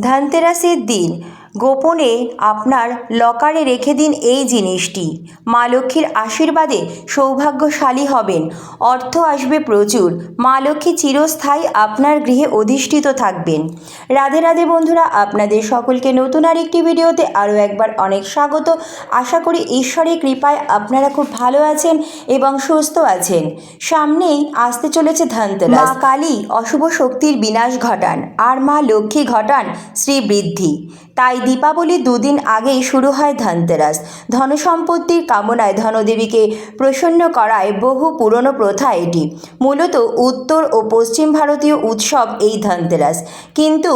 ধনতেরাসের দিন। গোপনে আপনার লকারে রেখে দিন এই জিনিসটি। মা লক্ষ্মীর আশীর্বাদে সৌভাগ্যশালী হবেন। অর্থ আসবে প্রচুর। মা লক্ষ্মী চিরস্থায়ী আপনার গৃহে অধিষ্ঠিত থাকবেন। রাধে রাধে বন্ধুরা, আপনাদের সকলকে নতুন আর একটি ভিডিওতে আরও একবার অনেক স্বাগত। আশা করি ঈশ্বরের কৃপায় আপনারা খুব ভালো আছেন এবং সুস্থ আছেন। সামনেই আসতে চলেছে ধনতেরাস। কালী অশুভ শক্তির বিনাশ ঘটান। আর মা লক্ষ্মী ঘটান শ্রীবৃদ্ধি। তাই দীপাবলির দুদিন আগেই শুরু হয় ধনতেরাস। ধনসম্পত্তির কামনায় ধনদেবীকে প্রসন্ন করায় বহু পুরনো প্রথা এটি। মূলত উত্তর ও পশ্চিম ভারতীয় উৎসব এই ধনতেরাস। কিন্তু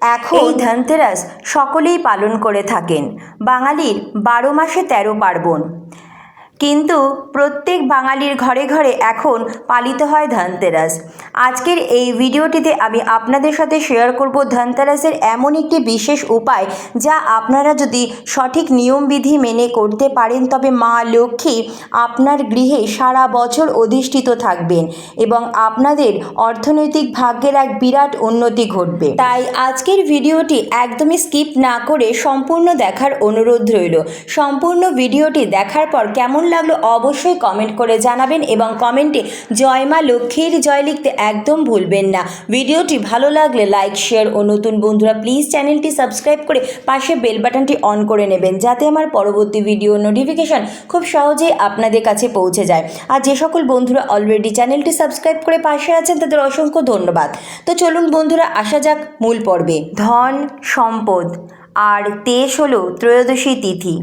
এখন এই ধনতেরাস সকলেই পালন করে থাকেন। বাঙালির বারো মাসে তেরো পার্বণ। কিন্তু প্রত্যেক বাঙালির ঘরে ঘরে এখন পালিত হয় ধনতেরাস। আজকের এই ভিডিওটিতে আমি আপনাদের সাথে শেয়ার করব ধনতেরাসের এমন একটি বিশেষ উপায় যা আপনারা যদি সঠিক নিয়মবিধি মেনে করতে পারেন, তবে মা লক্ষ্মী আপনার গৃহে সারা বছর অধিষ্ঠিত থাকবেন এবং আপনাদের অর্থনৈতিক ভাগ্যের এক বিরাট উন্নতি ঘটবে। তাই আজকের ভিডিওটি একদমই স্কিপ না করে সম্পূর্ণ দেখার অনুরোধ রইল। সম্পূর্ণ ভিডিওটি দেখার পর কেমন লাগল অবশ্যই কমেন্ট করে জানাবেন এবং কমেন্টে জয় মা লক্ষ্মীর জয় লিখতে একদম ভুলবেন না। ভিডিওটি ভালো লাগলে লাইক শেয়ার ও নতুন বন্ধুরা প্লিজ চ্যানেলটি সাবস্ক্রাইব করে পাশে বেল বাটনটি অন করে নেবেন যাতে আমার পরবর্তী ভিডিও নোটিফিকেশান খুব সহজেই আপনাদের কাছে পৌঁছে যায়। আর যে সকল বন্ধুরা অলরেডি চ্যানেলটি সাবস্ক্রাইব করে পাশে আছেন তাদের অসংখ্য ধন্যবাদ। তো চলুন বন্ধুরা, আসা যাক মূল পর্বে। ধন সম্পদ। আর তেইশ হল ত্রয়োদশী তিথি।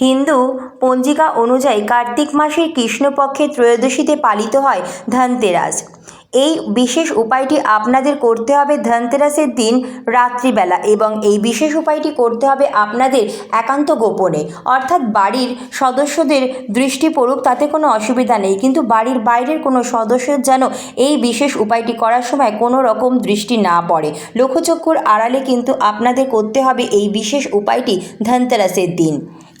হিন্দু পঞ্জিকা অনুযায়ী কার্তিক মাসের কৃষ্ণপক্ষের ত্রয়োদশীতে পালিত হয় ধনতেরাস। এই বিশেষ উপায়টি আপনাদের করতে হবে ধনতেরাসের দিন রাত্রিবেলা এবং এই বিশেষ উপায়টি করতে হবে আপনাদের একান্ত গোপনে। অর্থাৎ বাড়ির সদস্যদের দৃষ্টি পড়ুক, তাতে কোনো অসুবিধা নেই। কিন্তু বাড়ির বাইরের কোনো সদস্যের যেন এই বিশেষ উপায়টি করার সময় কোনো রকম দৃষ্টি না পড়ে। লক্ষ্যচক্ষুর আড়ালে কিন্তু আপনাদের করতে হবে এই বিশেষ উপায়টি ধনতেরাসের দিন।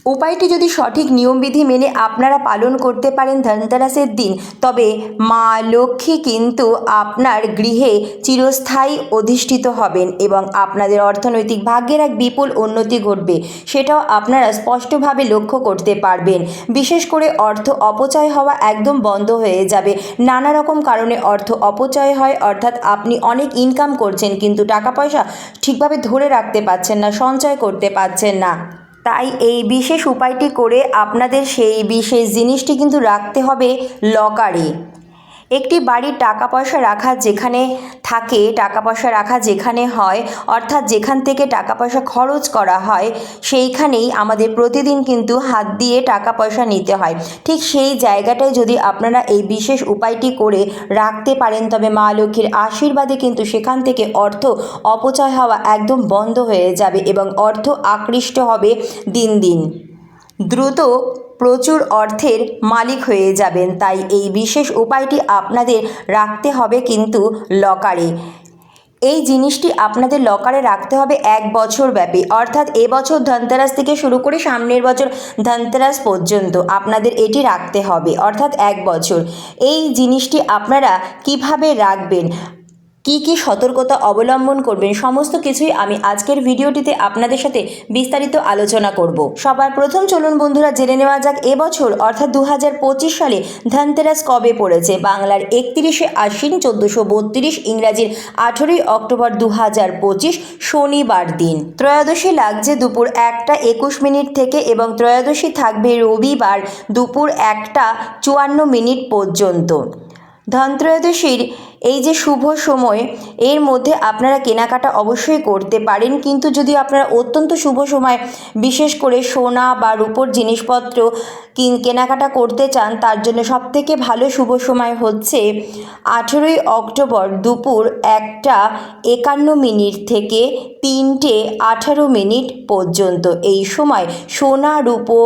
উপায়টি যদি সঠিক নিয়মবিধি মেনে আপনারা পালন করতে পারেন ধনতেরাসের দিন, তবে মা লক্ষ্মী কিন্তু আপনার গৃহে চিরস্থায়ী অধিষ্ঠিত হবেন এবং আপনাদের অর্থনৈতিক ভাগ্যের এক বিপুল উন্নতি ঘটবে। সেটাও আপনারা স্পষ্টভাবে লক্ষ্য করতে পারবেন। বিশেষ করে অর্থ অপচয় হওয়া একদম বন্ধ হয়ে যাবে। নানা রকম কারণে অর্থ অপচয় হয়, অর্থাৎ আপনি অনেক ইনকাম করছেন কিন্তু টাকা পয়সা ঠিকভাবে ধরে রাখতে পারছেন না, সঞ্চয় করতে পারছেন না। তাই এই বিশেষ উপায়টি করে আপনাদের সেই বিশেষ জিনিসটি কিন্তু রাখতে হবে লকারে। একটি বাড়ির টাকা পয়সা রাখা যেখানে থাকে, টাকা পয়সা রাখা যেখানে হয়, অর্থাৎ যেখান থেকে টাকা পয়সা খরচ করা হয়, সেইখানেই আমাদের প্রতিদিন কিন্তু হাত দিয়ে টাকা পয়সা নিতে হয়। ঠিক সেই জায়গাটায় যদি আপনারা এই বিশেষ উপায়টি করে রাখতে পারেন, তবে মা লক্ষ্মীর আশীর্বাদে কিন্তু সেখান থেকে অর্থ অপচয় হওয়া একদম বন্ধ হয়ে যাবে এবং অর্থ আকৃষ্ট হবে দিন দিন। দ্রুত প্রচুর অর্থের মালিক হয়ে যাবেন। তাই এই বিশেষ উপায়টি আপনাদের রাখতে হবে কিন্তু লকারে। এই জিনিসটি আপনাদের লকারে রাখতে হবে এক বছর ব্যাপী। অর্থাৎ এবছর ধনতেরাস থেকে শুরু করে সামনের বছর ধনতেরাস পর্যন্ত আপনাদের এটি রাখতে হবে। অর্থাৎ এক বছর। এই জিনিসটি আপনারা কীভাবে রাখবেন? কি কি সতর্কতা অবলম্বন করবেন সমস্ত কিছুই আমি আজকের ভিডিওটিতে আপনাদের সাথে বিস্তারিত আলোচনা করব। সবার প্রথম চলুন বন্ধুরা জেনে নেওয়া যাক, এবছর অর্থাৎ দু হাজার পঁচিশ সালে ধনতেরাস কবে পড়েছে? বাংলার একত্রিশে আশ্বিন, চোদ্দোশো বত্রিশ ইংরাজির আঠেরোই অক্টোবর দু হাজার পঁচিশ শনিবার দিন। ত্রয়োদশী লাগছে দুপুর একটা একুশ মিনিট থেকে এবং ত্রয়োদশী থাকবে রবিবার দুপুর একটা চুয়ান্ন মিনিট পর্যন্ত। ধনত্রয়োদশীর এই যে শুভ সময়, এর মধ্যে আপনারা কেনাকাটা অবশ্যই করতে পারেন। কিন্তু যদি আপনারা অত্যন্ত শুভ সময়, বিশেষ করে সোনা বা রূপোর জিনিসপত্র কিন, কেনাকাটা করতে চান, তার জন্য সবথেকে ভালো শুভ সময় হচ্ছে আঠেরোই অক্টোবর দুপুর একটা একান্ন মিনিট থেকে তিনটে আঠারো মিনিট পর্যন্ত। এই সময় সোনা, রূপো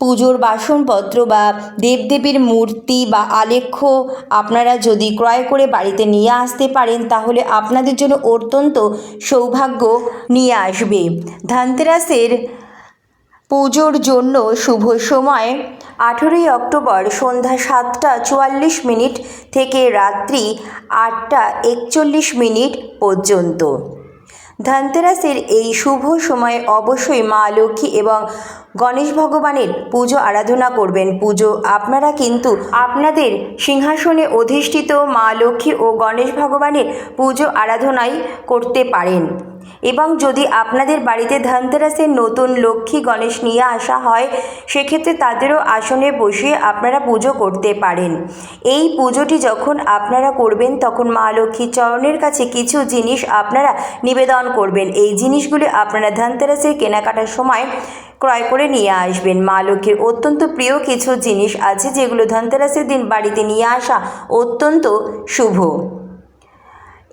পুজোর বাসনপত্র বা দেবদেবীর মূর্তি বা আলেখ্য আপনারা যদি ক্রয় করে বাড়িতে নিয়ে আসতে পারেন, তাহলে আপনাদের জন্য অত্যন্ত সৌভাগ্য নিয়ে আসবে। ধনতেরাসের পুজোর জন্য শুভ সময় আঠেরোই অক্টোবর সন্ধ্যা সাতটা চুয়াল্লিশ মিনিট থেকে রাত্রি আটটা একচল্লিশ মিনিট পর্যন্ত। ধনতেরাসের এই শুভ সময়ে অবশ্যই মা লক্ষ্মী এবং গণেশ ভগবানের পুজো আরাধনা করবেন। পুজো আপনারা কিন্তু আপনাদের সিংহাসনে অধিষ্ঠিত মা লক্ষ্মী ও গণেশ ভগবানের পুজো আরাধনাই করতে পারেন। এবং যদি আপনাদের বাড়িতে ধনতেরাসের নতুন লক্ষ্মী গণেশ নিয়ে আসা হয়, সেক্ষেত্রে তাদেরও আসনে বসিয়ে আপনারা পুজো করতে পারেন। এই পুজোটি যখন আপনারা করবেন, তখন মা লক্ষ্মীর চরণের কাছে কিছু জিনিস আপনারা নিবেদন করবেন। এই জিনিসগুলি আপনারা ধনতেরাসের কেনাকাটার সময় ক্রয় করে নিয়ে আসবেন। মা লক্ষ্মীর অত্যন্ত প্রিয় কিছু জিনিস আছে, যেগুলো ধনতেরাসের দিন বাড়িতে নিয়ে আসা অত্যন্ত শুভ।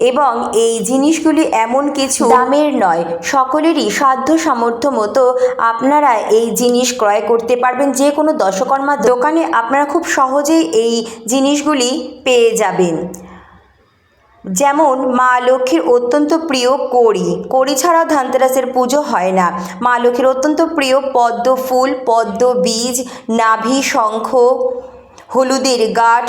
এবং এই জিনিসগুলি এমন কিছু দামের নয়, সকলেরই সাধ্য সামর্থ্য মতো আপনারা এই জিনিস ক্রয় করতে পারবেন যে কোনো দশকর্মা দোকানে। আপনারা খুব সহজেই এই জিনিসগুলি পেয়ে যাবেন। যেমন, মা লক্ষ্মীর অত্যন্ত প্রিয় কড়ি। কড়ি ছাড়াও ধানতেরাসের পুজো হয় না। মা লক্ষ্মীর অত্যন্ত প্রিয় পদ্ম ফুল, পদ্ম বীজ, নাভি, শঙ্খ, হলুদের গাঠ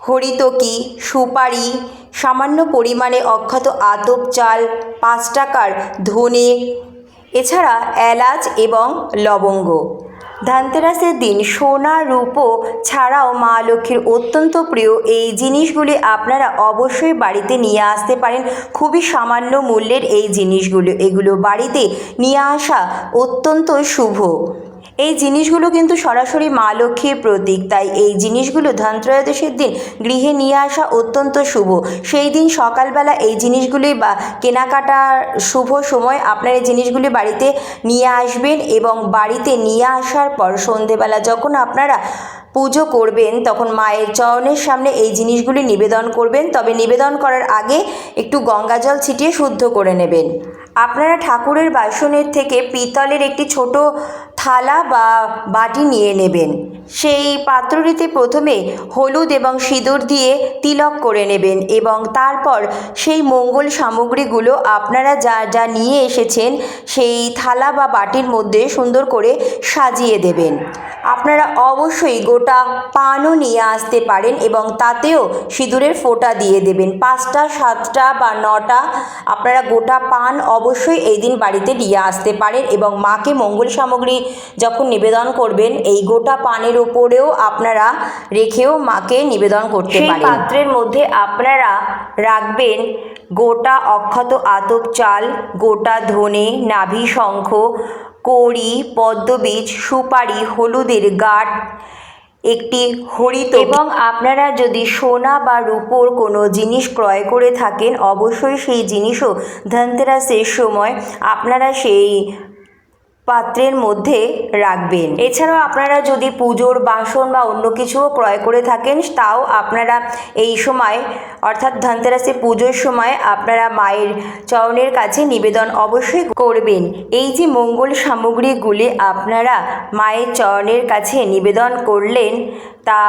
হরিতকি, সুপারি সামান্য পরিমাণে অক্ষত আতপ চাল, পাঁচ টাকার ধনে, এছাড়া এলাচ এবং লবঙ্গ। ধানতেরাসের দিন সোনা, রূপো ছাড়াও মা লক্ষ্মীর অত্যন্ত প্রিয়। এই জিনিসগুলি আপনারা অবশ্যই বাড়িতে নিয়ে আসতে পারেন। খুবই সামান্য মূল্যের এই জিনিসগুলো। এগুলো বাড়িতে নিয়ে আসা অত্যন্ত শুভ। এই জিনিসগুলো কিন্তু সরাসরি মা লক্ষ্মীর প্রতীক। তাই এই জিনিসগুলো ধনত্রয়োদশীর দিন গৃহে নিয়ে আসা অত্যন্ত শুভ। সেই দিন সকালবেলা এই জিনিসগুলি বা কেনাকাটার শুভ সময় আপনার এই জিনিসগুলি বাড়িতে নিয়ে আসবেন এবং বাড়িতে নিয়ে আসার পর সন্ধেবেলা যখন আপনারা পুজো করবেন, তখন মায়ের চরণের সামনে এই জিনিসগুলি নিবেদন করবেন। তবে নিবেদন করার আগে একটু গঙ্গা জল ছিটিয়ে শুদ্ধ করে নেবেন। আপনারা ঠাকুরের বাসনের থেকে পিতলের একটি ছোট থালা বা বাটি নিয়ে নেবেন। সেই পাত্রটিতে প্রথমে হলুদ এবং সিঁদুর দিয়ে তিলক করে নেবেন এবং তারপর সেই মঙ্গল সামগ্রীগুলো আপনারা যা যা নিয়ে এসেছেন সেই থালা বা বাটির মধ্যে সুন্দর করে সাজিয়ে দেবেন। আপনারা অবশ্যই গোটা পানও নিয়ে আসতে পারেন এবং তাতেও সিঁদুরের ফোঁটা দিয়ে দেবেন। পাঁচটা, সাতটা বা নটা আপনারা গোটা পান অবশ্যই এই দিন বাড়িতে নিয়ে আসতে পারেন এবং মাকে মঙ্গল সামগ্রী যখন নিবেদন করবেন এই গোটা পানের ওপরেও আপনারা রেখেও মাকে নিবেদন করতে পারেন। পাত্রের মধ্যে আপনারা রাখবেন গোটা অক্ষত আতপ চাল গোটা ধনে নাভি শঙ্খ কড়ি পদ্মবীজ সুপারি হলুদের গাঁট একটি হরিত এবং আপনারা যদি সোনা বা রূপোর কোনো জিনিস ক্রয় করে থাকেন অবশ্যই সেই জিনিসও ধনতেরাসের সময় আপনারা সেই পাত্রের মধ্যে রাখবেন। এছাড়াও আপনারা যদি পুজোর বাসন বা অন্য কিছুও ক্রয় করে থাকেন, তাও আপনারা এই সময়, অর্থাৎ ধনতেরাসে পুজোর সময় আপনারা মায়ের চরণের কাছে নিবেদন অবশ্যই করবেন। এই যে মঙ্গল সামগ্রীগুলি আপনারা মায়ের চরণের কাছে নিবেদন করলেন, তা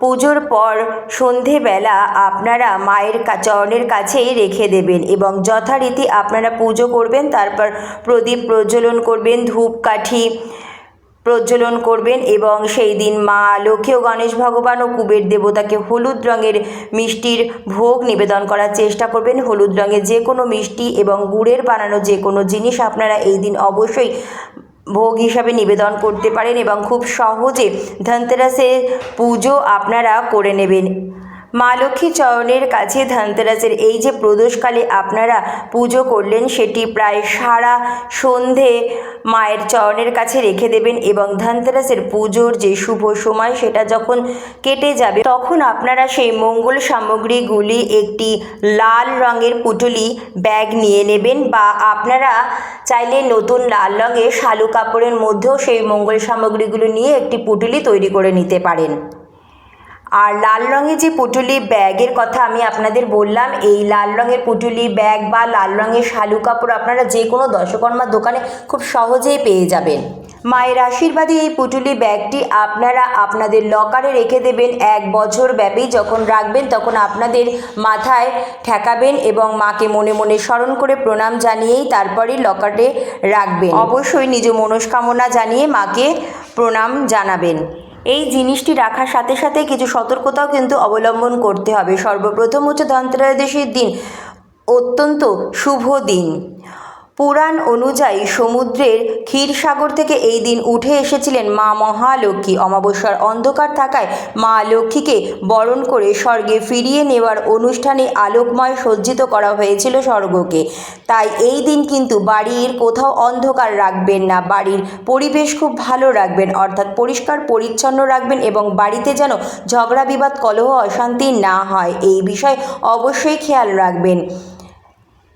পুজোর পর সন্ধেবেলা আপনারা মায়ের চরণের কাছেই রেখে দেবেন এবং যথারীতি আপনারা পুজো করবেন, তারপর প্রদীপ প্রজ্বলন করবেন ধূপকাঠি প্রজ্বলন করবেন এবং সেই দিন মা লক্ষ্মী ও গণেশ ভগবান ও কুবের দেবতাকে হলুদ রঙের মিষ্টির ভোগ নিবেদন করার চেষ্টা করবেন। হলুদ রঙের যে কোনো মিষ্টি এবং গুড়ের বানানো যে কোনো জিনিস আপনারা এই দিন অবশ্যই ভোগ হিসাবে নিবেদন করতে পারেন এবং খুব সহজে ধনতেরাসের পুজো আপনারা করে নেবেন। মা লক্ষ্মী চরণের কাছে ধনতেরাসের এই যে প্রদোষকালে আপনারা পুজো করলেন, সেটি প্রায় সারা সন্ধে মায়ের চরণের কাছে রেখে দেবেন এবং ধনতেরাসের পুজোর যে শুভ সময়, সেটা যখন কেটে যাবে, তখন আপনারা সেই মঙ্গল সামগ্রীগুলি একটি লাল রঙের পুটুলি ব্যাগ নিয়ে নেবেন বা আপনারা চাইলে নতুন লাল রঙের শালু কাপড়ের মধ্যেও সেই মঙ্গল সামগ্রীগুলো নিয়ে একটি পুটুলি তৈরি করে নিতে পারেন। আর লাল রঙের যে পুটুলি ব্যাগের কথা আমি আপনাদের বললাম, এই লাল রঙের পুটুলি ব্যাগ বা লাল রঙের শালু কাপড় আপনারা যে কোনো দশকর্মার দোকানে খুব সহজেই পেয়ে যাবেন। মায়ের আশীর্বাদে এই পুটুলি ব্যাগটি আপনারা আপনাদের লকারে রেখে দেবেন এক বছর ব্যাপী। যখন রাখবেন তখন আপনাদের মাথায় ঠেকাবেন এবং মাকে মনে মনে স্মরণ করে প্রণাম জানিয়েই তারপরে লকারে রাখবেন। অবশ্যই নিজ মনস্কামনা জানিয়ে মাকে প্রণাম জানাবেন। এই জিনিসটি রাখার সাথে সাথে কিছু সতর্কতাও কিন্তু অবলম্বন করতে হবে। সর্বপ্রথম হচ্ছে ধনত্রয়োদশীর দিন। অত্যন্ত শুভ দিন। পুরাণ অনুযায়ী সমুদ্রের ক্ষীরসাগর থেকে এই দিন উঠে এসেছিলেন মা মহালক্ষ্মী। অমাবস্যার অন্ধকার থাকায় মা লক্ষ্মীকে বরণ করে স্বর্গে ফিরিয়ে নেওয়ার অনুষ্ঠানে আলোকময় সজ্জিত করা হয়েছিল স্বর্গকে। তাই এই দিন কিন্তু বাড়ির কোথাও অন্ধকার রাখবেন না, বাড়ির পরিবেশ খুব ভালো রাখবেন, অর্থাৎ পরিষ্কার পরিচ্ছন্ন রাখবেন এবং বাড়িতে যেন ঝগড়া বিবাদ, কলহ, অশান্তি না হয়, এই বিষয়ে অবশ্যই খেয়াল রাখবেন।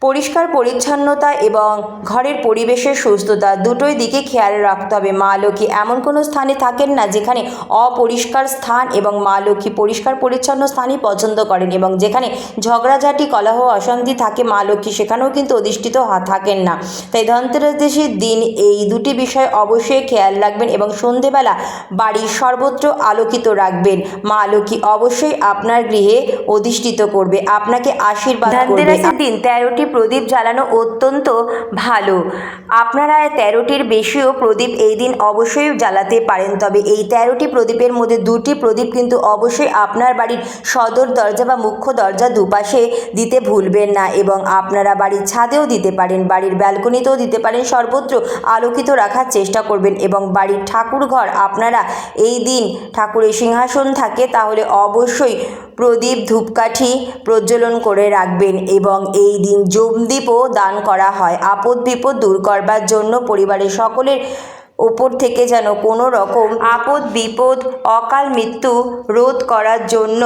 পরিষ্কার পরিচ্ছন্নতা এবং ঘরের পরিবেশের সুস্থতা দুটোই দিকে খেয়াল রাখতে হবে। মা লক্ষ্মী এমন কোনো স্থানে থাকেন না যেখানে অপরিষ্কার স্থান এবং মা লক্ষ্মী পরিষ্কার পরিচ্ছন্ন স্থানই পছন্দ করেন এবং যেখানে ঝগড়াঝাটি, কলহ, অশান্তি থাকে, মা লক্ষ্মী সেখানেও কিন্তু অধিষ্ঠিত থাকেন না। তাই ধনতেরাসের দিন এই দুটি বিষয় অবশ্যই খেয়াল রাখবেন এবং সন্ধেবেলা বাড়ির সর্বত্র আলোকিত রাখবেন। মা লক্ষ্মী অবশ্যই আপনার গৃহে অধিষ্ঠিত করবে, আপনাকে আশীর্বাদ দিন তেরোটি প্রদীপ জ্বালানো অত্যন্ত ভালো। আপনারা তেরোটির বেশিও প্রদীপ এই দিন অবশ্যই জ্বালাতে পারেন, তবে এই তেরোটি প্রদীপের মধ্যে দুটি প্রদীপ কিন্তু অবশ্যই আপনার বাড়ির সদর দরজা বা মুখ্য দরজা দুপাশে দিতে ভুলবেন না এবং আপনারা বাড়ির ছাদেও দিতে পারেন, বাড়ির ব্যালকনিতেও দিতে পারেন, সর্বত্র আলোকিত রাখার চেষ্টা করবেন এবং বাড়ির ঠাকুর ঘর আপনারা এই দিন ঠাকুরের সিংহাসন থাকে তাহলে অবশ্যই প্রদীপ ধূপকাঠি প্রজ্বলন করে রাখবেন এবং এই দিন জমদীপও দান করা হয়। আপদ বিপদ দূর করবার জন্য পরিবারের সকলের ওপর থেকে যেন কোনো রকম আপদ বিপদ অকাল মৃত্যু রোধ করার জন্য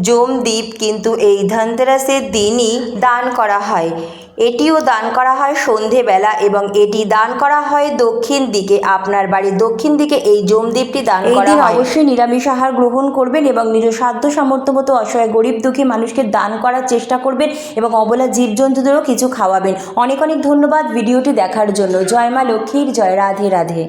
জমদ্বীপ কিন্তু এই ধনতেরাসের দিনই দান করা হয়। এটিও দান করা হয় সন্ধেবেলা এবং এটি দান করা হয় দক্ষিণ দিকে। আপনার বাড়ির দক্ষিণ দিকে এই জমদ্বীপটি দান করা হয়। অবশ্যই নিরামিষ আহার গ্রহণ করবেন এবং নিজ সাধ্য সামর্থ্য মতো অসহায় গরিব দুঃখী মানুষকে দান করার চেষ্টা করবেন এবং অবলা জীবজন্তুদেরও কিছু খাওয়াবেন। অনেক অনেক ধন্যবাদ ভিডিওটি দেখার জন্য। জয় মা লক্ষ্মীর জয় রাধে রাধে।